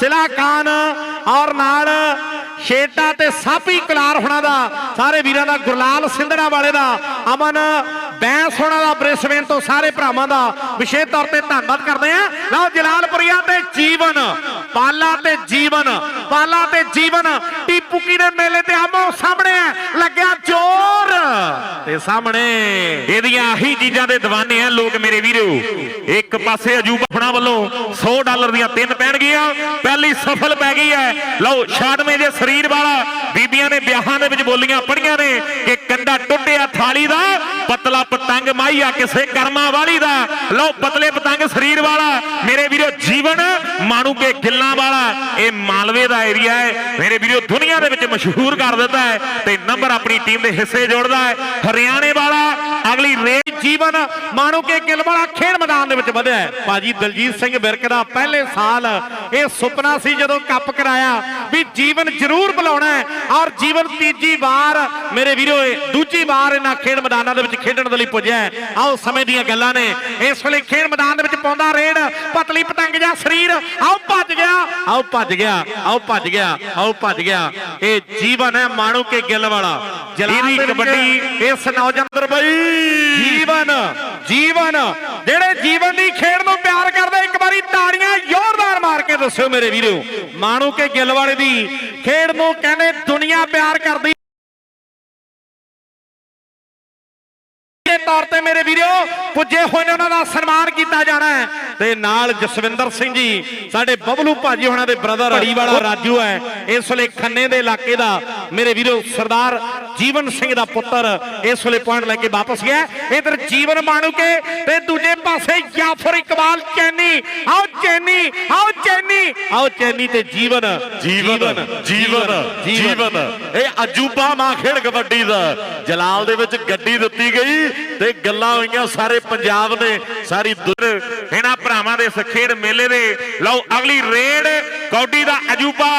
ਸਿਲਾ ਖਾਨ ਔਰ ਨਾਲ ਸ਼ੇਟਾ ਤੇ ਸਾਪੀ ਕਲਾਰ ਹੋਣਾ ਦਾ, ਸਾਰੇ ਵੀਰਾਂ ਦਾ, ਗੁਰਲਾਲ ਸਿੰਧੜਾ ਵਾਲੇ ਦਾ, ਅਮਨ ਬੈਂਸ ਹੋਣਾ ਦਾ, ਬ੍ਰਿਸਬੇਨ ਤੋਂ ਸਾਰੇ ਭਰਾਵਾਂ ਦਾ ਵਿਸ਼ੇਸ਼ ਤੌਰ ਤੇ ਧੰਨਵਾਦ ਕਰਦੇ ਆ ਲਓ ਜਲਾਲਪੁਰੀਆ ਤੇ ਜੀਵਨ, ਪਾਲਾ ਤੇ ਜੀਵਨ, ਪਾਲਾ ਤੇ ਜੀਵਨ ਟੀਪੂਕੀ ਦੇ ਮੇਲੇ ਤੇ ਆਮੋ ਸਾਹਮਣੇ ਤੇ ਸਾਹਮਣੇ। ਇਹਦੀਆਂ ਆਹੀ ਚੀਜ਼ਾਂ ਦੇ دیਵਾਨੇ ਆ ਲੋਕ ਮੇਰੇ ਵੀਰੋ। ਇੱਕ ਪਾਸੇ ਅਜੂਬਾ ਫਣਾ ਵੱਲੋਂ 100 ਡਾਲਰ ਦੀਆਂ ਤਿੰਨ ਪੈਣਗੀਆਂ। ਪਹਿਲੀ ਸਫਲ ਪੈ ਗਈ ਹੈ। ਲਓ 96 ਜੇ ਸਰੀਰ ਵਾਲਾ ਬੀਬੀਆਂ ਨੇ ਵਿਆਹਾਂ ਦੇ ਵਿੱਚ ਬੋਲੀਆਂ ਪੜੀਆਂ ਨੇ ਕਿ ਕੰਡਾ ਟੁੱਟਿਆ ਥਾਲੀ ਦਾ, ਪਤਲਾ ਪਤੰਗ ਮਾਈਆ ਕਿਸੇ ਕਰਮਾਂ ਵਾਲੀ ਦਾ। ਲਓ, ਪਤਲੇ ਪਤੰਗ ਸਰੀਰ ਵਾਲਾ, ਮੇਰੇ ਵੀਰੋ ਜੀਵਨ ਮਾਣੂ ਕੇ ਗਿੱਲਾਂ ਵਾਲਾ। ਇਹ ਮਾਲਵੇ ਦਾ ਏਰੀਆ ਹੈ, ਮੇਰੇ ਵੀਰੋ ਦੁਨੀਆ ਦੇ ਵਿੱਚ ਮਸ਼ਹੂਰ ਕਰ ਦਿੱਤਾ ਹੈ ਤੇ ਨੰਬਰ ਆਪਣੀ ਟੀਮ ਦੇ ਹਿੱਸੇ ਜੋੜਦਾ ਹੈ। ਹਰਿਆਣੇ ਵਾਲਾ, ਅਗਲੀ ਰੇਸ ਜੀਵਨ ਮਾਣੂ ਕੇ ਗਿੱਲ ਵਾਲਾ ਖੇਡ ਮੈਦਾਨ ਦੇ ਵਿੱਚ ਵਧਿਆ। ਭਾਜੀ ਦਲਜੀਤ ਸਿੰਘ ਵਿਰਕ ਦਾ ਪਹਿਲੇ ਸਾਲ ਇਹ ਸੁਪਨਾ ਸੀ ਜਦੋਂ ਕੱਪ ਕਰਾਇਆ ਵੀ ਜੀਵਨ ਜ਼ਰੂਰ ਬੁਲਾਉਣਾ ਹੈ ਔਰ ਜੀਵਨ ਤੀਜੀ ਵਾਰ ਮੇਰੇ ਵੀਰੋ ਦੂਜੀ ਵਾਰ ਇਹਨਾਂ ਖੇਡ ਮੈਦਾਨਾਂ ਦੇ ਵਿੱਚ ਖੇਡਣ ਦੇ ਲਈ ਪੁੱਜਿਆ। ਆਓ ਸਮੇਂ ਦੀਆਂ ਗੱਲਾਂ ਨੇ ਇਸ ਵੇਲੇ ਖੇਡ ਮੈਦਾਨ ਦੇ ਵਿੱਚ ਪਾਉਂਦਾ ਰੇਡ ਪਤਲੀ ਪਤੰਗ ਜਾਂ ਸਰੀਰ ਆਓ ਭੱਜ ਗਿਆ ਆਓ ਭੱਜ ਗਿਆ ਆਓ ਭੱਜ ਗਿਆ ਆਓ ਭੱਜ ਗਿਆ ਇਹ ਜੀਵਨ ਹੈ ਮਾਣੂ ਕੇ ਗਿੱਲ ਵਾਲਾ ਜਲਾਲ ਕਬੱਡੀ ਇਸ ਨੌਜਵਾਨ ਬਈ ਜੀਵਨ ਜੀਵਨ। ਜਿਹੜੇ ਜੀਵਨ ਦੀ ਖੇਡ ਨੂੰ ਪਿਆਰ ਕਰਦੇ ਇੱਕ ਵਾਰੀ ਤਾੜੀਆਂ ਜ਼ੋਰਦਾਰ ਮਾਰ ਕੇ ਦੱਸਿਓ ਮੇਰੇ ਵੀਰੋ। ਮਾਣੂ ਕੇ ਗਿੱਲ ਵਾਲੇ ਦੀ ਖੇਡ ਨੂੰ ਕਹਿੰਦੇ ਦੁਨੀਆ ਪਿਆਰ ਕਰਦੀ। ਦੇ ਤੌਰ ਤੇ ਮੇਰੇ ਵੀਰੋ ਪੁੱਜੇ ਹੋਏ ਨੇ ਉਹਨਾਂ ਦਾ ਸਨਮਾਨ ਕੀਤਾ ਜਾਣਾ ਹੈ। ਤੇ ਨਾਲ ਜਸਵਿੰਦਰ ਸਿੰਘ ਜੀ ਸਾਡੇ ਬਬਲੂ ਭਾਜੀ ਹੋਣਾ ਦੇ ਬ੍ਰਦਰ ਬੜੀ ਵਾਲਾ ਰਾਜੂ ਹੈ। ਇਸ ਵੇਲੇ ਖੰਨੇ ਦੇ ਇਲਾਕੇ ਦਾ ਮੇਰੇ ਵੀਰੋ ਸਰਦਾਰ ਜੀਵਨ ਸਿੰਘ ਦਾ ਪੁੱਤਰ ਇਸ ਵੇਲੇ ਪੁਆਇੰਟ ਲੈ ਕੇ ਵਾਪਸ ਗਿਆ। ਇਧਰ ਜੀਵਨ ਮਾਣੂ ਤੇ ਦੂਜੇ ਪਾਸੇ ਜਾਫਰ ਇਕਬਾਲ ਚੈਨੀ। ਆਓ ਚੈਨੀ ਆਓ ਚੈਨੀ। ਆਓ ਚੈਨੀ ਤੇ ਜੀਵਨ। ਜੀਵਨ ਜੀਵਨ ਜੀਵਨ। ਇਹ ਅਜੂਬਾ ਮਾਂ ਖੇਡ ਕਬੱਡੀ ਦਾ। ਜਲਾਲ ਦੇ ਵਿੱਚ ਗੱਡੀ ਦਿੱਤੀ ਗਈ ਤੇ ਗੱਲਾਂ ਹੋਈਆਂ ਸਾਰੇ ਪੰਜਾਬ ਨੇ ਸਾਰੀ ਦੁਰ ਇਹਨਾਂ ਭਰਾਵਾਂ ਦੇ ਇਸ ਖੇਡ ਮੇਲੇ ਦੇ। ਲਓ ਅਗਲੀ ਰੇਡ ਕੌਡੀ ਦਾ ਅਜੂਬਾ।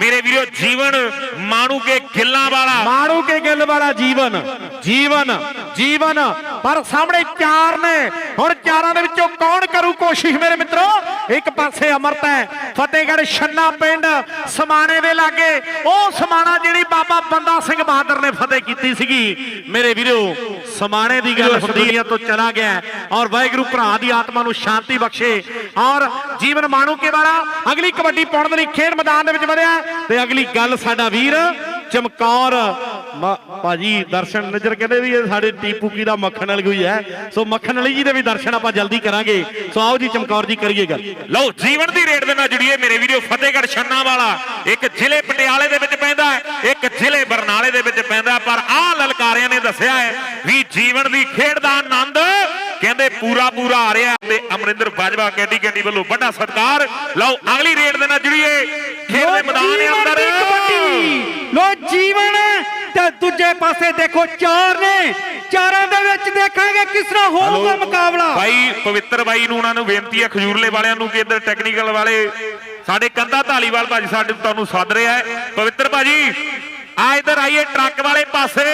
ਮੇਰੇ ਵੀਰੋ ਜੀਵਨ ਮਾਣੂ ਕੇ ਗਿੱਲਾਂ ਵਾਲਾ। ਮਾਰੂ ਕੇ ਗਿੱਲ ਵਾਲਾ ਜੀਵਨ ਜੀਵਨ ਜੀਵਨ। ਪਰ ਸਾਹਮਣੇ ਚਾਰ ਨੇ। ਹੁਣ ਚਾਰਾਂ ਦੇ ਵਿੱਚੋਂ ਕੌਣ ਕਰੂ ਕੋਸ਼ਿਸ਼ ਮੇਰੇ ਮਿੱਤਰੋ? ਇੱਕ ਪਾਸੇ ਅਮਰਤ ਹੈ ਫਤਿਹਗੜ੍ਹ ਛੰਨਾ ਪਿੰਡ ਸਮਾਣੇ ਦੇ ਲਾਗੇ। ਉਹ ਸਮਾਣਾ ਜਿਹੜੀ ਬਾਬਾ ਬੰਦਾ ਸਿੰਘ ਬਹਾਦਰ ਨੇ ਫਤਿਹ ਕੀਤੀ ਸੀਗੀ। ਮੇਰੇ ਵੀਰੋ ਸਮਾਣੇ ਦੀ ਗੱਲ ਦੁਨੀਆ ਤੋਂ ਚਲਾ ਗਿਆ ਔਰ ਵਾਹਿਗੁਰੂ ਭਰਾ ਦੀ ਆਤਮਾ ਨੂੰ ਸ਼ਾਂਤੀ ਬਖਸ਼ੇ ਔਰ ਜੀਵਨ ਮਾਣੂ ਕੇ ਵਾਲਾ? ਅਗਲੀ ਕਬੱਡੀ ਪਾਉਣ ਦੇ ਲਈ ਖੇਡ ਮੈਦਾਨ ਦੇ ਵਿੱਚ ਵਧਿਆ ਤੇ ਅਗਲੀ ਗੱਲ ਸਾਡਾ ਵੀਰ ਚਮਕੌਰ ਭਾਜੀ ਦਰਸ਼ਨ ਨਜ਼ਰ ਕਹਿੰਦੇ ਵੀ ਇਹ ਸਾਡੇ ਟੀਪੂ ਕੀ ਦਾ ਮੱਖਣ ਵਾਲੀ ਹੋਈ ਹੈ। ਸੋ ਮੱਖਣ ਵਾਲੀ ਜੀ ਦੇ ਵੀ ਦਰਸ਼ਨ ਆਪਾਂ ਜਲਦੀ ਕਰਾਂਗੇ। ਸੋ ਆਓ ਜੀ ਚਮਕੌਰ ਜੀ ਕਰੀਏ ਗੱਲ। ਲਓ ਜੀਵਨ ਦੀ ਰੇਡ ਦੇ ਨਾਲ ਜੁੜੀਏ। ਮੇਰੇ ਵੀਡੀਓ ਫਤਿਹਗੜ੍ਹ ਛੰਨਾ ਵਾਲਾ ਇੱਕ ਜ਼ਿਲ੍ਹੇ ਪਟਿਆਲੇ ਦੇ ਵਿੱਚ ਪੈਂਦਾ ਹੈ, ਇੱਕ ਜ਼ਿਲ੍ਹੇ ਬਰਨਾਲੇ ਦੇ ਵਿੱਚ ਪੈਂਦਾ ਪਰ ਆਹ ਲਲਕਾਰਿਆਂ ਨੇ ਦੱਸਿਆ ਹੈ ਵੀ ਜੀਵਨ ਦੀ ਖੇਡ ਦਾ ਆਨੰਦ ਕਹਿੰਦੇ ਪੂਰਾ ਪੂਰਾ ਆ ਰਿਹਾ ਤੇ ਅਮਰਿੰਦਰ ਬਾਜਵਾ ਕੈਡੀ ਕੈਡੀ ਵੱਲੋਂ ਵੱਡਾ ਸਤਿਕਾਰ। ਲਓ ਅਗਲੀ ਰੇਡ ਦੇ ਨਾਲ ਜੁੜੀਏ। ਖੇਡ ਦੇ ਮੈਦਾਨ ਦੇ ਅੰਦਰ। ਲੋ ਜੀਵਨ ਤੇ ਦੂਜੇ ਪਾਸੇ ਦੇਖੋ ਚਾਰ ਨੇ। ਚਾਰਾਂ ਦੇ ਵਿੱਚ ਦੇਖਾਂਗੇ ਕਿਸ ਤਰ੍ਹਾਂ ਹੋਊਗਾ ਮੁਕਾਬਲਾ। ਭਾਈ ਪਵਿੱਤਰ ਬਾਈ ਨੂੰ ਉਹਨਾਂ ਨੂੰ ਬੇਨਤੀ ਹੈ ਖਜੂਰਲੇ ਵਾਲਿਆਂ ਨੂੰ ਕਿ ਇੱਧਰ ਟੈਕਨੀਕਲ ਵਾਲੇ ਸਾਡੇ ਕੰਦਾ ਢਾਲੀਵਾਲ ਭਾਜੀ ਸਾਡੇ ਤੁਹਾਨੂੰ ਸੱਦ ਰਿਹਾ ਹੈ। ਪਵਿੱਤਰ ਭਾਜੀ ਆ ਇੱਧਰ ਆਈਏ ਟਰੱਕ ਵਾਲੇ ਪਾਸੇ।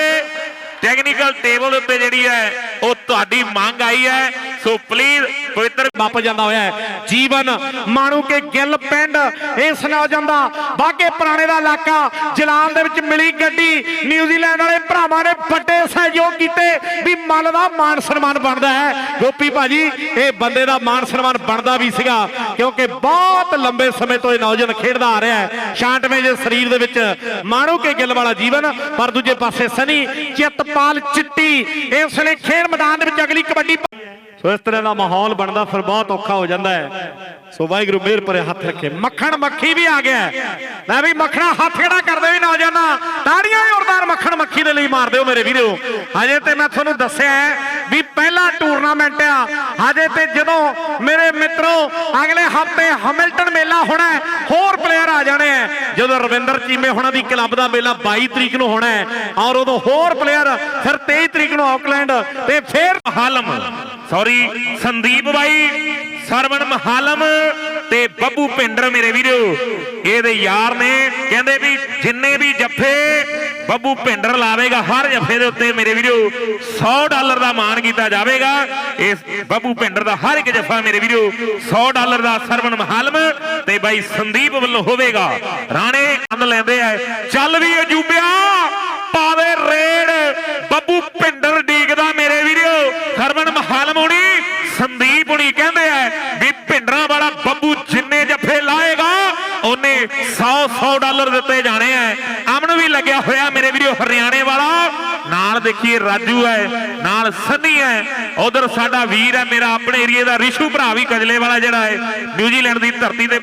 ਟੈਕਨੀਕਲ ਟੇਬਲ ਉੱਤੇ ਜਿਹੜੀ ਹੈ ਉਹ ਤੁਹਾਡੀ ਮੰਗ ਆਈ ਹੈ। ਸੋ ਪਲੀਜ਼ ਪਵਿੱਤਰ ਵਾਪਸ ਜਾਂਦਾ ਹੋਇਆ ਜੀਵਨ ਮਾਣੂ ਕੇ ਗਿੱਲ ਪਿੰਡ, ਇਸ ਨੌਜਵਾਨ ਦਾ ਬਾਗੇ ਪੁਰਾਣੇ ਦਾ ਇਲਾਕਾ, ਜਲਾਲ ਦੇ ਵਿੱਚ ਮਿਲੀ ਗੱਡੀ। ਨਿਊਜ਼ੀਲੈਂਡ ਵਾਲੇ ਭਰਾਵਾਂ ਨੇ ਵੱਡੇ ਸਹਿਯੋਗ ਕੀਤੇ ਵੀ ਮਨ ਦਾ ਮਾਨ ਸਨਮਾਨ ਬਣਦਾ ਹੈ। ਗੋਪੀ ਭਾਜੀ, ਇਹ ਬੰਦੇ ਦਾ ਮਾਨ ਸਨਮਾਨ ਬਣਦਾ ਵੀ ਸੀਗਾ, ਕਿਉਂਕਿ ਬਹੁਤ ਲੰਬੇ ਸਮੇਂ ਤੋਂ ਇਹ ਨੌਜਵਾਨ ਖੇਡਦਾ ਆ ਰਿਹਾ ਹੈ। 96 ਦੇ ਸਰੀਰ ਦੇ ਵਿੱਚ ਮਾਣੂ ਕੇ ਗਿੱਲ ਵਾਲਾ ਜੀਵਨ, ਪਰ ਦੂਜੇ ਪਾਸੇ ਸਨੀ ਚਿੱਤਪਾਲ ਚਿੱਟੀ, ਇਸ ਨੇ ਖੇਡ ਮੈਦਾਨ ਦੇ ਵਿੱਚ ਅਗਲੀ ਕਬੱਡੀ ਸੋ ਇਸ ਤਰ੍ਹਾਂ ਦਾ ਮਾਹੌਲ ਬਣਦਾ ਫਿਰ ਬਹੁਤ ਔਖਾ ਹੋ ਜਾਂਦਾ ਹੈ। ਸੋ ਵਾਹਿਗੁਰੂ ਮਿਹਰ ਭਰੇ ਹੱਥ ਰੱਖੇ। ਮੱਖਣ ਮੱਖੀ ਵੀ ਆ ਗਿਆ ਹੈ। ਵੀ ਮੱਖਣਾ ਹੱਥ ਖੜਾ ਕਰਦੇ ਵੀ ਨੌਜਵਾਨਾਂ। ਤਾੜੀਆਂ ਜ਼ੋਰਦਾਰ ਮੱਖਣ ਮੱਖੀ ਦੇ ਲਈ ਮਾਰ ਦਿਓ ਮੇਰੇ ਵੀਰੋ। ਹਜੇ ਤੇ ਮੈਂ ਤੁਹਾਨੂੰ ਦੱਸਿਆ ਵੀ ਪਹਿਲਾ ਟੂਰਨਾਮੈਂਟ ਆ। ਹਜੇ ਤੇ ਜਦੋਂ ਮੇਰੇ ਮਿੱਤਰੋ, ਅਗਲੇ ਹਫ਼ਤੇ ਹਮਿਲਟਨ ਮੇਲਾ ਹੋਣਾ ਹੋਰ ਪਲੇਅਰ ਆ ਜਾਣੇ ਆ ਜਦੋਂ ਰਵਿੰਦਰ ਚੀਮੇ ਹੋਣਾ ਦੀ ਕਲੱਬ ਦਾ ਮੇਲਾ 22 ਤਰੀਕ ਨੂੰ ਹੋਣਾ ਹੈ ਔਰ ਉਦੋਂ ਹੋਰ ਪਲੇਅਰ ਫਿਰ 23 ਤਰੀਕ ਨੂੰ ਆਕਲੈਂਡ ਤੇ ਫਿਰ ਹਾਲਮ। ਸੌਰੀ, ਸੰਦੀਪ ਬਾਈ, ਸਰਵਣ ਮਹਾਲਮ ਤੇ ਬੱਬੂ ਪਿੰਡਰ ਮੇਰੇ ਵੀਰੋ। ਇਹਦੇ ਯਾਰ ਨੇ, ਕਹਿੰਦੇ ਵੀ ਜਿੰਨੇ ਵੀ ਜੱਫੇ ਬੱਬੂ ਪਿੰਡਰ ਲਾਵੇਗਾ, ਹਰ ਜੱਫੇ ਦੇ ਉੱਤੇ ਮੇਰੇ ਵੀਰੋ 100 ਡਾਲਰ ਦਾ ਮਾਣ ਕੀਤਾ ਜਾਵੇਗਾ। ਇਸ ਬੱਬੂ ਭਿੰਡਰ ਦਾ ਹਰ ਇੱਕ ਜੱਫਾ ਮੇਰੇ ਵੀਰੋ 100 ਡਾਲਰ ਦਾ ਸਰਵਣ ਮਹਾਲਮ ਤੇ ਬਾਈ ਸੰਦੀਪ ਵੱਲੋਂ ਹੋਵੇਗਾ। ਰਾਣੇ ਆਨੰਦ ਲੈਂਦੇ ਆ, ਚੱਲ ਵੀ ਅਜੂਬਿਆ ਪਾਵੇ ਰੇੜ ਬੱਬੂ ਪਿੰਡਰ ਡੀਕਦਾ ਮੇਰੇ ਵੀਰੋ ਸਰਵਣ ਮਹਾਲਮ ਹੋਣੀ ਸੰਦੀਪ ਹੁਣੀ ਕਹਿੰਦੇ ਆ ਵੀ ਭਿੰਡਰਾਂ ਵਾਲਾ ਬੱਬੂ ਜਿੰਨੇ ਜੱਫੇ ਲਾਏਗਾ ਉਹਨੇ 100 100 ਡਾਲਰ ਦਿੱਤੇ ਜਾਣੇ ਆ ਅਮਨ ਵੀ ਲੱਗਿਆ ਹੋਇਆ ਮੇਰੇ ਵੀਰੋ ਹਰਿਆਣੇ ਵਾਲਾ। ਨਾਲ ਦੇਖੀਏ ਰਾਜੂ ਹੈ ਨਾਲ ਸੰਨੀ ਹੈ ਉਧਰ ਸਾਡਾ ਵੀਰ ਹੈ ਮੇਰਾ, ਆਪਣੇ ਏਰੀਏ ਦਾ ਰਿਸ਼ੂ ਭਰਾ ਵੀ ਕਜਲੇ ਵਾਲਾ ਜਿਹੜਾ ਹੈ ਨਿਊਜ਼ੀਲੈਂਡ ਦੀ ਧਰਤੀ ਤੇ